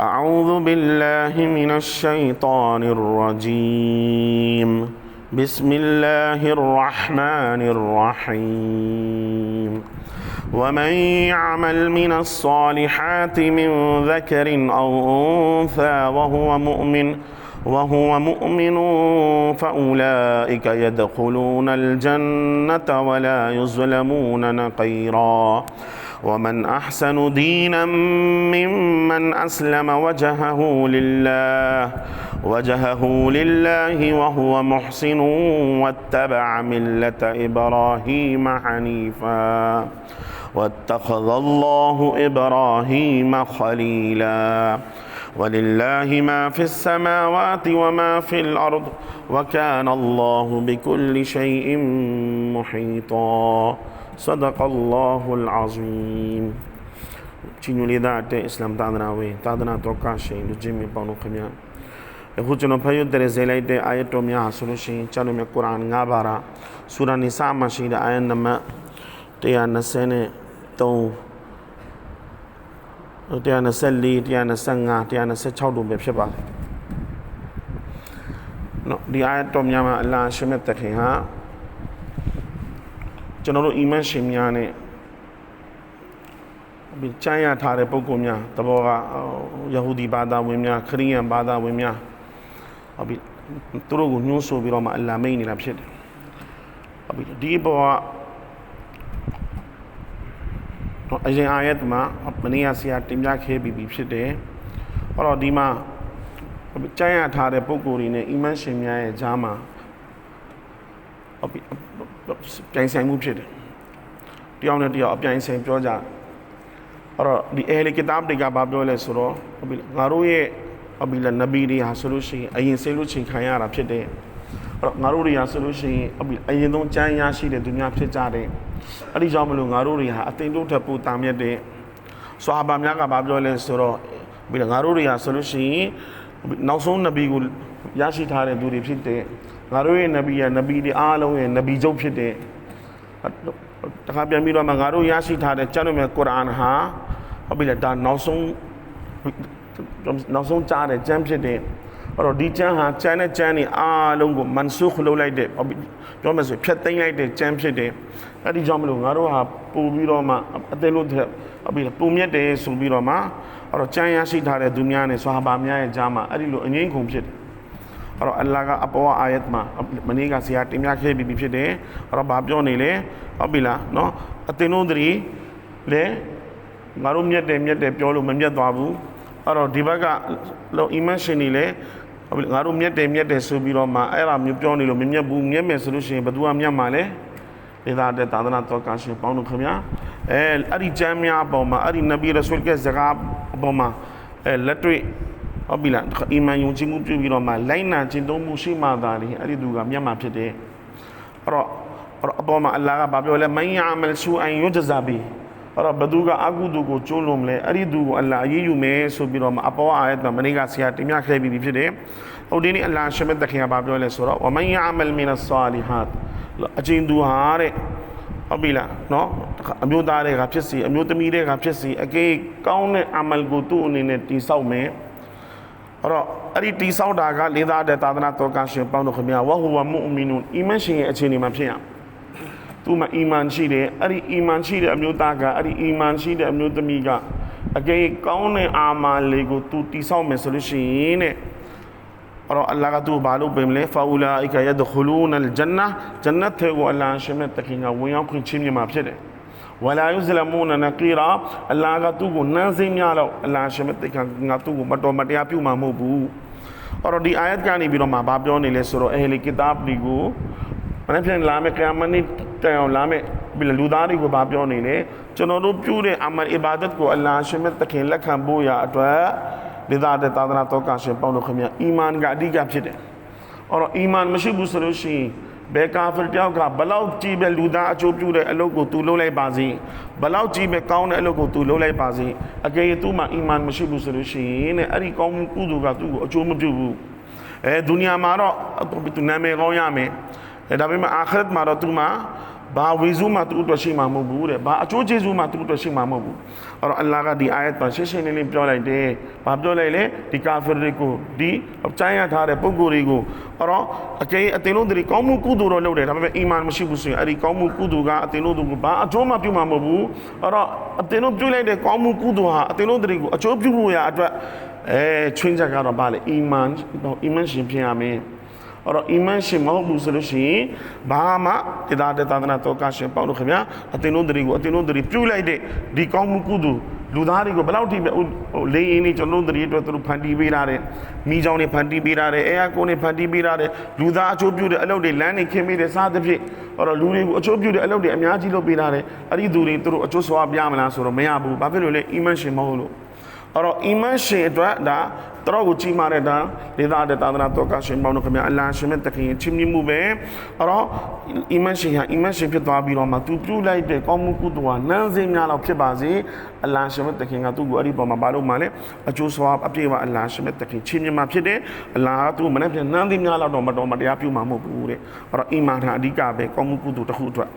أعوذ بالله من الشيطان الرجيم. بسم الله الرحمن الرحيم. ومن يعمل من الصالحات من ذكر أو أنثى وهو مؤمن وهو مؤمن فأولئك يدخلون الجنة ولا يظلمون نقيرا. ومن أحسن دينا ممن أسلم وجهه لله وجهه لله وهو محسن واتبع ملة إبراهيم حنيفا واتخذ الله إبراهيم خليلا. ولله ما في السماوات وما في الأرض وكان الله بكل شيء محيطا. صدق الله العظيم ချင်းညလေးသားတဲ့အစ္စလာမ်သာသနာဝင်သာသနာတော်ကရှင်လူချင်းမြတ်ပေါင်းတို့ခင်ဗျာအခုကျွန်တော်ဖတ်ရတဲ့ဇေလိုက်တဲ့အာယတ်တော်များဆိုလို့ရှိရင်ကျွန်တော်မြတ်ကုရ်အာန်၅ပါးရာဆူရာနိဆာမှာရှိတဲ့အာယတ်နံပါတ်123 124 125 126တို့ပဲဖြစ်ပါတယ်။နော်ဒီအာယတ်တော်များမှာအလ္လာဟ်ရှမတ်တခင်ဟာ ကျွန်တော်တို့အီမန်ရှင်များနဲ့ဒီကျမ်းရထားတဲ့ပုဂ္ဂိုလ်များတဘောကယဟူဒီဘာသာဝင်များခရစ်ယာန်ဘာသာဝင်များဟုတ်ပြီသူတို့ကိုညှိုးဆိုပြီးတော့မှအလ္လာဟ်မိတ်နေတာဖြစ်တယ်ဟုတ်ပြီဒီဘောကအရင်အာယတ်မှာမနေ့ကဆရာတင်ပြခဲ့ပြီးပြီဖြစ်တယ်အဲ့တော့ဒီမှာကျမ်းရထားတဲ့ပုဂ္ဂိုလ်တွေနဲ့အီမန်ရှင်များရဲ့ဂျားမှာဟုတ်ပြီ ပြိုင်ဆိုင်မှုဖြစ်တယ်တယောက်နဲ့တယောက်အပြိုင်ဆိုင်ပြောကြအဲ့တော့ဒီအဲလီကတာဘ်တွေကဘာပြောလဲဆိုတော့ဟုတ်ပြီငါတို့ရဲ့ဟုတ်ပြီလားနဗီတွေဟာဆိုလို့ရှိရင်အရင်ဆေးလို့ချိန်ခံရတာဖြစ်တယ်အဲ့တော့ငါတို့တွေဟာဆိုလို့ရှိရင်ဟုတ်ပြီအရင်ဆုံးကြမ်းရရှိတဲ့သူများဖြစ်ကြတယ်အဲ့ဒီကြောင့်မလို့ငါတို့တွေဟာအသိတို့ထပ်ပူတာမြတ်တဲ့ဆွာဘာများကဘာပြောလဲဆိုတော့ဟုတ်ပြီလားငါတို့တွေဟာဆိုလို့ရှိရင် နောက်ဆုံးနဗီကိုရရှိထားတဲ့သူတွေဖြစ်တဲ့ငါတို့ရဲ့နဗီကနဗီတွေအားလုံးရဲ့နဗီချုပ်ဖြစ်တဲ့တခါပြန်ပြီးတော့မှငါတို့ရရှိထားတဲ့ကျမ်းတော်မြတ်ကုရ်အာန်ဟာဟုတ်ပြီလားဒါနောက်ဆုံးနောက်ဆုံးကြားတဲ့ကျမ်းဖြစ်တဲ့အဲ့တော့ဒီကျမ်းဟာကျမ်းနဲ့ကျမ်းနေအားလုံးကိုမန်ဆုခလုပ်လိုက်တဲ့ပြောမယ်ဆိုဖြတ်သိမ်းလိုက်တဲ့ကျမ်းဖြစ်တဲ့အဲ့ဒီကြောင့်မလို့ငါတို့ဟာပို့ပြီးတော့မှအသေးလို့ဟုတ်ပြီလားပုံမြတ်တယ်ဆိုပြီးတော့မှ အဲ့တော့ကျမ်းရရှိထားတဲ့သူများနဲ့ဆွာဘာများရဲ့ကြားမှာအဲ့ဒီလိုအငိမ့်ခုန်ဖြစ်တယ်အဲ့တော့အလ္လာဟ်ကအပေါ်အာယတ်မှာမနေ့ကဆရာတင်ပြခဲ့ပြီးဖြစ်တယ်အဲ့တော့ဘာပြောနေလဲဟုတ်ပြီလားနော်အသင်တို့တွေလေငါတို့မြတ်တယ်မြတ်တယ်ပြောလို့မမြတ်သွားဘူးအဲ့တော့ဒီဘက်ကလောအီမန်ရှင်နေလေဟုတ်ပြီငါတို့မြတ်တယ်မြတ်တယ်ဆိုပြီးတော့မှအဲ့ဒါမျိုးပြောနေလို့မမြတ်ဘူးမြတ်မယ်ဆိုလို့ရှိရင်ဘယ်သူကမြတ်မှာလဲ ဒေသတဲ့သာသနာတော်ကရှင်ပေါင်းတို့ခင်ဗျာအဲအဲ့ဒီကျမ်းများအပေါ်မှာအဲ့ဒီနဗီရဆူလ်ကဇကာအပေါ်မှာအဲလက်တွေ့ဟုတ်ပြီလားအီမန်ယုံကြည်မှုပြုပြီးတော့မှလိုင်းနာကျင့်သုံးမှုရှိမှသာလေအဲ့ဒီသူကမျက်မှောက်ဖြစ်တယ်အဲ့တော့အပေါ်မှာအလ္လာဟ်ကဘာပြောလဲမန်ယာမလ်ဆူအန်ယုဂျဇာဘီအဲ့တော့ဘသူကအကုသူကိုကျိုးလုံးမလဲအဲ့ဒီသူကိုအလ္လာဟ်အရေးယူမယ်ဆိုပြီးတော့မှအပေါ်အာယတ်မှာမနေ့ကဆရာတင်ပြခဲ့ပြီးဖြစ်တယ်ဟိုဒီနေ့အလ္လာဟ်ရှမတ်တခင်ကဘာပြောလဲဆိုတော့ဝမန်ယာမလ်မင်ဆာလီဟတ် အကျဉ်သူဟာတဲ့ဟုတ်ပြီလားနော်အမျိုးသားတွေကဖြစ်စီအမျိုးသမီးတွေကဖြစ်စီအကေကောင်းတဲ့အမလ်ကိုသူ့အနေနဲ့တိဆောက်မယ်အဲ့တော့အဲ့ဒီတိဆောက်တာကလေးသားတဲ့သာသနာတော်ကရှင်ပေါင်းတော်ခင်ဗျာဝဟူဝမူအမီနူအီမန်ရှင်ရဲ့အခြေအနေမှာဖြစ်ရသူမှအီမန်ရှိတယ်အဲ့ဒီအီမန်ရှိတဲ့အမျိုးသားကအဲ့ဒီအီမန်ရှိတဲ့အမျိုးသမီးကအကေကောင်းတဲ့အာမလ်လေးကိုသူတိဆောက်မယ်ဆိုလို့ရှိရင်တဲ့ အဲ့တော့အလ္လာဟ်ကသူ့ဘာလို့ပြင်လဲဖာအူလာအိကယဒခလူနလ်ဂျန်နာဂျန်နတ်ကိုအလ္လာဟ်ရှင်နဲ့တခင်ကဝင်ရောက်ခွင့်ချင်းမြမှာဖြစ်တယ်ဝလာယုဇလမူနနကီရာအလ္လာဟ်ကသူ့ကိုနန်းစိမ့်များတော့အလ္လာဟ်ရှင်တဲ့ကငါသူ့ကိုမတော်မတရားပြုမှာမဟုတ်ဘူးအဲ့တော့ဒီအာယတ်ကနေပြီးတော့မှဘာပြောနေလဲဆိုတော့အဟလီကီတာဘ်ဒီကိုမနေ့ပြန်လာမယ့်ကယာမနိတိုင်အောင်လာမယ့်ဘီလူသားတွေကိုဘာပြောနေလဲကျွန်တော်တို့ပြုတဲ့အမလ်အီဘာဒတ်ကိုအလ္လာဟ်ရှင်တဲ့ခင်လက်ခံဖို့ရအတွက် ဒီသားတဲ့သာသနာတော်ကရှင်ပေါင်းလို့ခင်ဗျာအီမန်ကအဓိကဖြစ်တယ်အဲ့တော့အီမန်မရှိဘူးဆိုလို့ရှိရင်ဘယ်ကာဖီတယောက်ကဘလောက်ကြည့်ပဲလူသားအကျိုးပြုတဲ့အလုပ်ကိုသူလုပ်လိုက်ပါစေဘလောက်ကြည့်ပဲကောင်းတဲ့အလုပ်ကိုသူလုပ်လိုက်ပါစေအကယ်၍သူ့မှာအီမန်မရှိဘူးဆိုလို့ရှိရင်တဲ့အဲ့ဒီကောင်းမှုကုသိုလ်ကသူ့ကိုအကျိုးမပြုဘူးအဲဒုနီယာမှာတော့သူနာမည်ကောင်းရမယ်အဲဒါပေမဲ့အာခရတ်မှာတော့သူ့မှာ ဘာဝေစုမှသူ့အတွက်ရှိမှာမဟုတ်ဘူးတဲ့ဘာအကျိုးကျေးဇူးမှသူ့အတွက်ရှိမှာမဟုတ်ဘူးအဲ့တော့အလ္လာဟ်ကဒီအာယတ်မှာရှင်းရှင်းလင်းလင်းပြောလိုက်တယ်ဘာပြောလိုက်လဲဒီကာဖီတွေကိုဒီကျမ်းရထားတဲ့ပုံကိုယ်တွေကိုအဲ့တော့အကျဉ်းအတင်လို့ဒီကောင်းမှုကုသိုလ်တော့လုပ်တယ်ဒါပေမဲ့အီမန်မရှိဘူးဆိုရင်အဲ့ဒီကောင်းမှုကုသိုလ်ကအတင်လို့သူကဘာအကျိုးမှပြုမှာမဟုတ်ဘူးအဲ့တော့အတင်လို့ပြုလိုက်တဲ့ကောင်းမှုကုသိုလ်ဟာအတင်လို့တွေကိုအကျိုးပြုဖို့ရအတွက်အဲချွင်းချက်ကတော့ဗာလေအီမန်အီမန်ရှင်ဖြစ်ရမယ် အဲ့တော့အီမန်ရှင်မဟုတ်ဘူးဆိုလို့ရှိရင်ဘာမှတရားတဲ့သာသနာတော်ကရှင်ပေါ့လို့ခင်ဗျာအတင်လို့တွေကိုအတင်လို့တွေပြုလိုက်တဲ့ဒီကောင်းမှုကုသိုလ်လူသားတွေကိုဘယ်လောက်ထိပဲဟိုလေရင်နေကျွန်တော်တို့တွေအတွက်သူတို့ဖန်တီးပေးထားတယ်မိချောင်းတွေဖန်တီးပေးထားတယ်အဲအကုန်းတွေဖန်တီးပေးထားတယ်လူသားအချိုးပြုတဲ့အလုပ်တွေလမ်းတွေခင်းပေးတယ်စားသဖြင့်အဲ့တော့လူတွေကိုအချိုးပြုတဲ့အလုပ်တွေအများကြီးလုပ်ပေးထားတယ်အဲ့ဒီသူတွေသူတို့အချိုးစွာပြမလားဆိုတော့မရဘူးဘာဖြစ်လို့လဲအီမန်ရှင်မဟုတ်လို့ အဲ့တော့အီမန်ရှင်အတွက်ဒါတော်ကိုကြီးမားတဲ့ဒါဒေသတဲ့သာသနာတော်ကရှင်ပေါင်းတို့ခင်ဗျာအလ္လာဟ်ရှင်မြတ်တခင်ချင်းမြင့်မှုပဲအဲ့တော့အီမန်ရှင်ဟာအီမန်ရှင်ဖြစ်သွားပြီးတော့မှသူပြုလိုက်တဲ့ကောင်းမှုကုသိုလ်ဟာနန်းစင်းများလောက်ဖြစ်ပါစေအလ္လာဟ်ရှင်မြတ်တခင်ကသူ့ကိုအဲ့ဒီပေါ်မှာဘာလို့မှလဲအကျိုးဆွာအပြည့်ပါအလ္လာဟ်ရှင်မြတ်တခင်ချင်းမြင့်မှာဖြစ်တယ်အလ္လာဟ်ကသူ့မနေ့ပြန်နန်းစင်းများလောက်တော့မတော်မတရားပြုမှာမဟုတ်ဘူးတဲ့အဲ့တော့အီမန်ဟာအဓိကပဲကောင်းမှုကုသိုလ်တစ်ခုအတွက်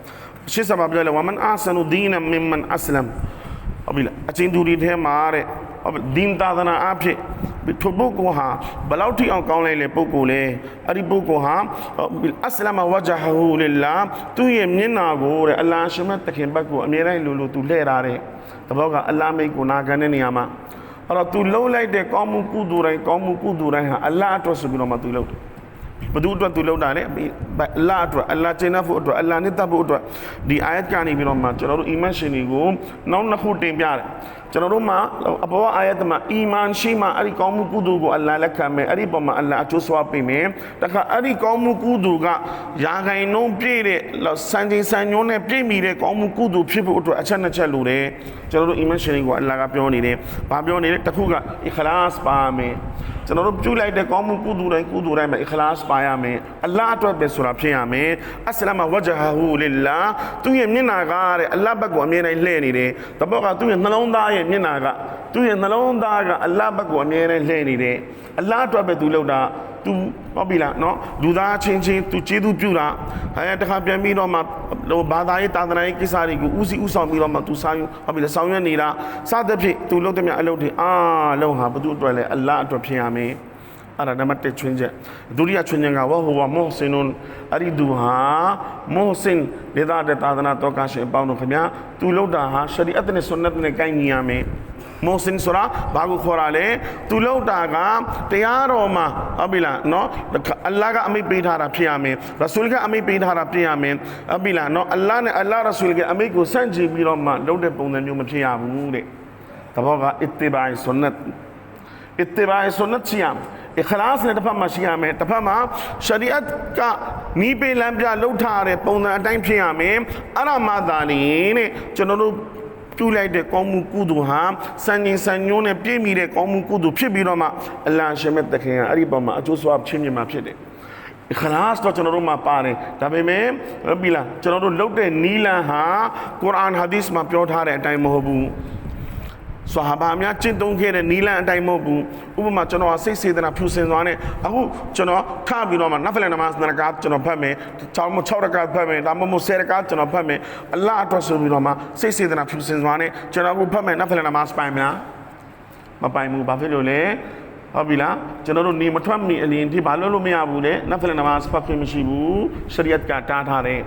ရှစ်စဘာပြောလဲဝမန်အာဆနူဒီနမင်မန်အစ္စလမ်ဟုတ်ပြီလားအချင်းသူတွေထဲမှာတဲ့ဟုတ်ပြီ ဒင်းသာသနာအဖြစ်ထိုပုဂ္ဂိုလ်ဟာဘယ်လောက်ထိအောင်ကောင်းလိုက်လဲပုဂ္ဂိုလ်လဲအဲ့ဒီပုဂ္ဂိုလ်ဟာအစ္စလာမဝဂျဟူလ illah သူ့ရဲ့မျက်နာကိုတဲ့အလ္လာဟ်ရှင်မတ်တခင်ဘက်ကိုအမြဲတမ်းလိုလိုသူလှည့်ထားတဲ့တဘောကအလ္လာဟ်မိတ်ကိုနာခံတဲ့နေရာမှာအဲ့တော့သူလှုပ်လိုက်တဲ့ကောင်းမှုကုသိုလ်တိုင်းကောင်းမှုကုသိုလ်တိုင်းဟာအလ္လာဟ်အတွက်ဆိုပြီးတော့မှသူလှုပ်တယ်ဘသူအတွက်သူလောက်တာလေအလ္လာဟ်အတွက်အလ္လာဟ်ကျင့်ဖို့အတွက်အလ္လာဟ်နဲ့တတ်ဖို့အတွက်ဒီအာယတ်ကနေပြီးတော့မှကျွန်တော်တို့အီမန်ရှင်တွေကိုနောက်နှစ်ခုတင်ပြတယ် ကျွန်တော်တို့မှာအဘောအာယတ်မှာအီမန်ရှိမှအဲ့ဒီကောင်းမှုကုသိုလ်ကိုအလ္လာဟ်လက်ခံမယ်အဲ့ဒီပုံမှာအလ္လာဟ်အကျိုးဆွားပေးမယ်တခါအဲ့ဒီကောင်းမှုကုသိုလ်ကယာခိုင်နှုံးပြည့်တဲ့စံချိန်စံညွှန်းနဲ့ပြည့်မီတဲ့ကောင်းမှုကုသိုလ်ဖြစ်ဖို့အတွက်အချက်နှစ်ချက်လိုတယ်ကျွန်တော်တို့အီမန်ရှင်တွေကိုအလ္လာဟ်ကပြောနေတယ်ဘာပြောနေလဲတစ်ခုကအီခလာစ်ပါမယ်ကျွန်တော်တို့ပြုလိုက်တဲ့ကောင်းမှုကုသိုလ်တိုင်းကုသိုလ်တိုင်းမှာအီခလာစ်ပါရမယ်အလ္လာဟ်အတွက်ပဲဆိုတာဖြစ်ရမယ်အစ္စလာမဝဂျဟဟူလ illah သူ့ရဲ့မျက်နာကတဲ့အလ္လာဟ်ဘက်ကိုအမြဲတမ်းလှည့်နေတယ်တပောကသူ့ရဲ့နှလုံးသားရဲ့မျက်နာကသူ့ရဲ့နှလုံးသားကအလ္လာဟ်ဘက်ကိုအမြဲတမ်းလှည့်နေတယ်အလ္လာဟ်အတွက်ပဲသူလုပ်တာသူဟုတ်ပြီလားနော်လူသားချင်းချင်းသူကျေးဇူးပြုတာအဲတခါပြန်ပြီးတော့မှဟိုဘာသာရေးတာသနာရေးကိစ္စတွေကိုဦးစီးဦးဆောင်ပြီးတော့မှသူဆောင်ဟုတ်ပြီလားဆောင်ရွက်နေတာစသဖြင့်သူလုပ်တဲ့မြအလုပ်တွေအားလုံးဟာဘုသူအတွက်လဲအလ္လာဟ်အတွက်ဖြစ်ရမယ် အဲ့ဒါနံပါတ်1ချွင်းချက်ဒုတိယချွင်းချက်ကဝဟူဝမုဟ်ဆင်နုန်အဲ့ဒီသူဟာမုဟ်ဆင်လေသာတဲ့သာသနာတော်ကရှင်အပေါင်းတို့ခင်ဗျာသူလောက်တာဟာရှရီအတ်နဲ့ဆွန်နတ်နဲ့ကိုင်းညီရမယ်မောစင်ဆိုတာဘာကိုခေါ်တာလဲသူလောက်တာကတရားတော်မှာဟုတ်ပြီလားနော်အလ္လာဟ်ကအမိန့်ပေးထားတာဖြစ်ရမယ်ရဆူလ်ကအမိန့်ပေးထားတာဖြစ်ရမယ်ဟုတ်ပြီလားနော်အလ္လာဟ်နဲ့အလ္လာဟ်ရဆူလ်ကအမိန့်ကိုစန့်ကျင်ပြီးတော့မှလုပ်တဲ့ပုံစံမျိုးမဖြစ်ရဘူးတဲ့တဘောကအစ်တီဘိုင်ဆွန်နတ်အစ်တီဘိုင်ဆွန်နတ်ချီယာမယ် ikhlas နဲ့တစ်ဖက်မှာရှိရမယ်တစ်ဖက်မှာ shariat ကနီးပေးလမ်းပြလှုပ်ထားတဲ့ပုံစံအတိုင်းဖြစ်ရမယ်အဲ့ဒါမှသာလေတဲ့ကျွန်တော်တို့ပြုလိုက်တဲ့ကောင်းမှုကုသိုလ်ဟာစံရင်စံညွှန်းနဲ့ပြည့်မီတဲ့ကောင်းမှုကုသိုလ်ဖြစ်ပြီးတော့မှအလ္လာဟ်ရှင်မြတ်တခင်ကအဲ့ဒီပုံမှာအကျိုးဆွားချင်းမြင်မှာဖြစ်တယ်ခလာစ်တော့ကျွန်တော်တို့မှာပါတယ်ဒါပေမဲ့ဟုတ်ပြီလားကျွန်တော်တို့လုတ်တဲ့နီလန်ဟာကုရ်အာန်ဟာဒီစ်မှာပြောထားတဲ့အတိုင်းမဟုတ်ဘူး ဆဟာဘာများကျင့်သုံးခဲ့တဲ့နီလန်အတိုင်းမဟုတ်ဘူးဥပမာကျွန်တော်စိတ်စေတနာဖြူစင်သွားနဲ့အခုကျွန်တော်ထပြီးတော့မှနဖလန်နမတ်နရကာကျွန်တော်ဖတ်မယ်6 6ရကာဖတ်မယ်ဒါမှမဟုတ်10ရကာကျွန်တော်ဖတ်မယ်အလ္လာဟ်အတွက်ဆိုပြီးတော့မှစိတ်စေတနာဖြူစင်သွားနဲ့ကျွန်တော်အခုဖတ်မယ်နဖလန်နမတ်ပိုင်မလားမပိုင်ဘူးဘာဖြစ်လို့လဲဟုတ်ပြီလားကျွန်တော်တို့နေမထွက်မီအလင်းဒီဘာလို့လို့မရဘူးလေနဖလနမတ်ဖတ်ခွင့်မရှိဘူးရှရီယတ်ကတားထားတယ်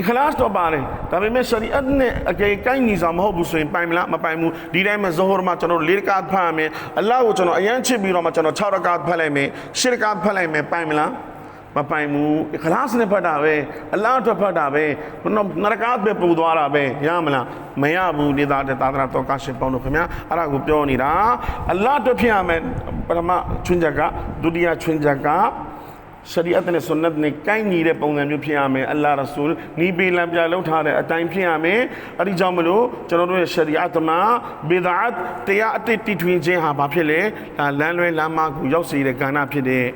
အခလာစ်တော့ပါတယ်ဒါပေမဲ့ရှရီအတ်နဲ့အကေကိုင်းညီဆောင်မဟုတ်ဘူးဆိုရင်ပိုင်မလားမပိုင်ဘူးဒီတိုင်းမှာဇဟောမှာကျွန်တော်၄ရကာဖတ်ရမယ်အလ္လာဟ်ကိုကျွန်တော်အယမ်းချစ်ပြီးတော့မှကျွန်တော်6ရကာဖတ်လိုက်မယ်10ရကာဖတ်လိုက်မယ်ပိုင်မလားမပိုင်ဘူးအခလာစ်နဲ့ဖတ်တာပဲအလ္လာဟ်အတွက်ဖတ်တာပဲဘုနရကာပဲပူသွားတာပဲရမလားမရဘူးဒီသားတဲ့သာသနာတော်ကရှင်ပေါင်းတို့ခင်ဗျာအဲ့ဒါကိုပြောနေတာအလ္လာဟ်အတွက်ဖြစ်ရမယ်ပထမချွင်းချက်ကဒုတိယချွင်းချက်က ရှရီအတ်နဲ့ဆွန်နတ်နဲ့ကိုင်းညီတဲ့ပုံစံမျိုးဖြစ်ရမယ်အလ္လာဟ်ရဆူလ်နီးပေးလံပြလောက်ထားတဲ့အတိုင်းဖြစ်ရမယ်အဲ့ဒီကြောင့်မလို့ကျွန်တော်တို့ရဲ့ရှရီအတ်မှာဘီဒတ်တရားအတစ်တီထွင်ခြင်းဟာဘာဖြစ်လဲလမ်းလွဲလမ်းမကိုရောက်စေတဲ့ကဏ္ဍဖြစ်တဲ့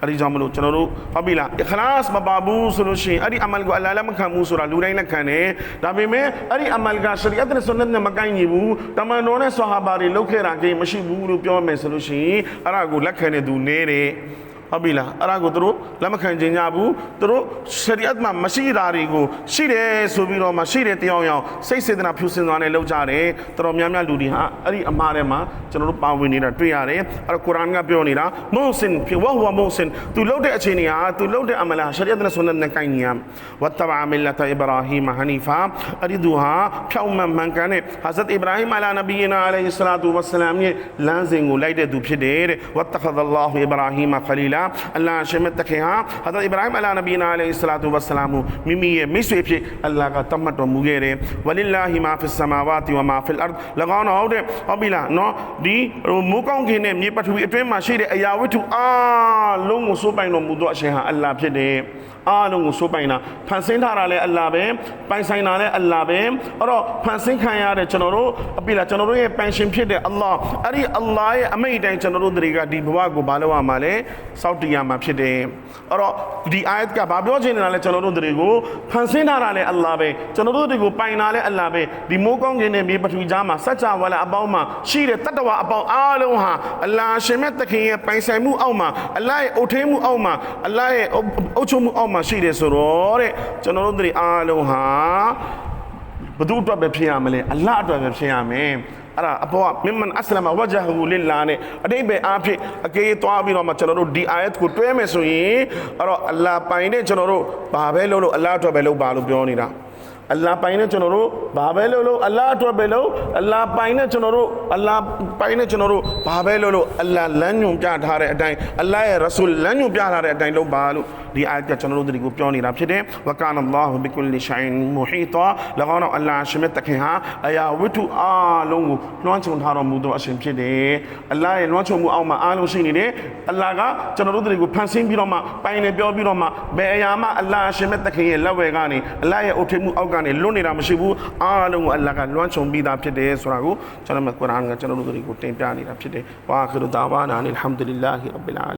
အဲ့ဒီကြောင့်မလို့ကျွန်တော်တို့ဟုတ်ပြီလားအခလာစ်မပါဘူးဆိုလို့ရှိရင်အဲ့ဒီအမလ်ကိုအလ္လာဟ်လက်မခံဘူးဆိုတာလူတိုင်းလက်ခံတယ်ဒါပေမဲ့အဲ့ဒီအမလ်ကရှရီအတ်နဲ့ဆွန်နတ်နဲ့မကိုင်းညီဘူးတမန်တော်နဲ့ဆဟာဘာတွေလောက်ခဲ့တာကိမရှိဘူးလို့ပြောမယ်ဆိုလို့ရှိရင်အဲ့ဒါကိုလက်ခံတဲ့သူနေတယ် ဟဟုတ်ပြီလားအဲ့ဒါကိုသူတို့လက်မခံချင်ကြဘူးသူတို့ရှရီအတ်မှာမရှိတာတွေကိုရှိတယ်ဆိုပြီးတော့မှရှိတယ်တရားအောင်စိတ်စေတနာဖြူစင်သွားနဲ့လောက်ကြတယ်တော်တော်များများလူတွေဟာအဲ့ဒီအမှားထဲမှာကျွန်တော်တို့ပါဝင်နေတာတွေ့ရတယ်အဲ့တော့ကုရ်အာန်ကပြောနေတာမုန်စင်ဖြစ်ဝဟဝမုန်စင်သူလုပ်တဲ့အချိန်တွေဟာသူလုပ်တဲ့အမလာရှရီအတ်နဲ့ဆွန်နတ်နဲ့ကိုင်းနေရဝတ်တဘာမီလတ်အစ္စရာဟီမဟနီဖာအဲ့ဒီသူဟာဖြောင့်မတ်မှန်ကန်တဲ့ဟာဇတ်အစ္စရာဟီမအလာနဘီယနာအလိုင်ဟိဆလာတူဝဆလမ်ရဲ့လမ်းစဉ်ကိုလိုက်တဲ့သူဖြစ်တယ်တဲ့ဝတ်တခဒ်အလ္လာဟူအစ္စရာဟီမခလီလာအလ္လာဟ်ရှမတ်တခင်ဟာဟာဇတ်အစ္စရာဟီမအလာနဘီယနာအလိုင်ဟိဆလာတူဝဆလမ်ကိုမိမိရဲ့မိတ်ဆွေဖြစ်အလ္လာဟ်ကတတ်မှတ်တော်မူခဲ့တယ်ဝလ illah မာဖစ်ဆမာဝါတီဝမာဖစ်အတ်၎င်းတော့ဟုတ်တဲ့ဟုတ်ပြီလားနော်ဒီမိုးကောင်းကင်နဲ့မြေပထဝီအတွင်းမှာရှိတဲ့အရာဝတ္ထုအားလုံးကိုစိုးပိုင်တော်မူသောအရှင်ဟာအလ္လာဟ်ဖြစ်တယ်အားလုံးကိုစိုးပိုင်တာဖန်ဆင်းထားတာလည်းအလ္လာဟ်ပဲပိုင်ဆိုင်တာလည်းအလ္လာဟ်ပဲအဲ့တော့ဖန်ဆင်းခံရတဲ့ကျွန်တော်တို့အပြီလားကျွန်တော်တို့ရဲ့ပိုင်ရှင်ဖြစ်တဲ့အလ္လာဟ်အဲ့ဒီအလ္လာဟ်ရဲ့အမိန့်တိုင်းကျွန်တော်တို့တွေကဒီဘဝကိုဘာလို့ရမှာလဲစောင့်တည်ရမှာဖြစ်တယ်အဲ့တော့ဒီအာယတ်ကဘာပြောချင်နေတာလဲကျွန်တော်တို့တွေကိုဖန်ဆင်းထားတာလည်းအလ္လာဟ်ပဲကျွန်တော်တို့တွေကိုပိုင်တာလည်းအလ္လာဟ်ပဲဒီမိုးကောင်းကင်နဲ့မြေပထဝီကြားမှာစัจ java ဝါလာအပေါင်းမှာရှိတဲ့တတ္တဝါအပေါင်းအားလုံးဟာအလ္လာဟ်ရှင်မြတ်သခင်ရဲ့ပိုင်ဆိုင်မှုအောက်မှာအလ္လာဟ်ရဲ့အုပ်ထိန်းမှုအောက်မှာအလ္လာဟ်ရဲ့အုပ်ချုပ်မှုအောက်မှာရှိတယ်ဆိုတော့တဲ့ကျွန်တော်တို့တွေအားလုံးဟာဘု து အတွက်ပဲဖြစ်ရမလဲအလ္လာဟ်အတွက်ပဲဖြစ်ရမယ် အဲ့ဒါအပေါ်ကမင်မန်အစ္စလမဝဂျဟူလ illah နဲ့အတိတ်ပဲအားဖြင့်အကေးသွားပြီးတော့မှကျွန်တော်တို့ဒီအာယတ်ကိုတွဲမယ်ဆိုရင်အဲ့တော့အလ္လာဟ်ပိုင်တဲ့ကျွန်တော်တို့ဘာပဲလုပ်လို့အလ္လာဟ်အတွက်ပဲလုပ်ပါလို့ပြောနေတာ အလ္လာဟ်ပိုင်နဲ့ကျွန်တော်တို့ဘာပဲလုပ်လို့အလ္လာဟ်အတွက်ပဲလုပ်အလ္လာဟ်ပိုင်နဲ့ကျွန်တော်တို့အလ္လာဟ်ပိုင်နဲ့ကျွန်တော်တို့ဘာပဲလုပ်လို့အလ္လာဟ်လမ်းညွန်ပြထားတဲ့အတိုင်းအလ္လာဟ်ရဲ့ရဆူလ်လမ်းညွန်ပြထားတဲ့အတိုင်းလုပ်ပါလို့ဒီအာယတ်ကကျွန်တော်တို့တွေကိုပြောနေတာဖြစ်တယ်ဝကာနလာဟူဘီကုလီရှိုင်မူဟီတာ၎င်းတော့အလ္လာဟ်ရှင်မြတ်တခင်ဟာအရာဝတ္ထုအားလုံးကိုလွှမ်းခြုံထားတော်မူသောအရှင်ဖြစ်တယ်အလ္လာဟ်ရဲ့လွှမ်းခြုံမှုအောက်မှာအားလုံးရှိနေတယ်အလ္လာဟ်ကကျွန်တော်တို့တွေကိုဖန်ဆင်းပြီးတော့မှပိုင်နေပြောပြီးတော့မှဘယ်အရာမှအလ္လာဟ်ရှင်မြတ်တခင်ရဲ့လက်ဝဲကနေအလ္လာဟ်ရဲ့အုပ်ထိပ်မှုအောက်ကနေလွတ်နေတာမရှိဘူးအားလုံးကိုအလ္လာဟ်ကလွှမ်းခြုံပြီးသားဖြစ်တယ်ဆိုတာကိုကျွန်တော်တို့ကုရ်အာန်ကကျွန်တော်တို့တွေကိုတင်ပြနေတာဖြစ်တယ်ဝါခရူဒါဝါနာအလ်ဟမ်ဒူလ illah ရဘ်ဘီလ်အာ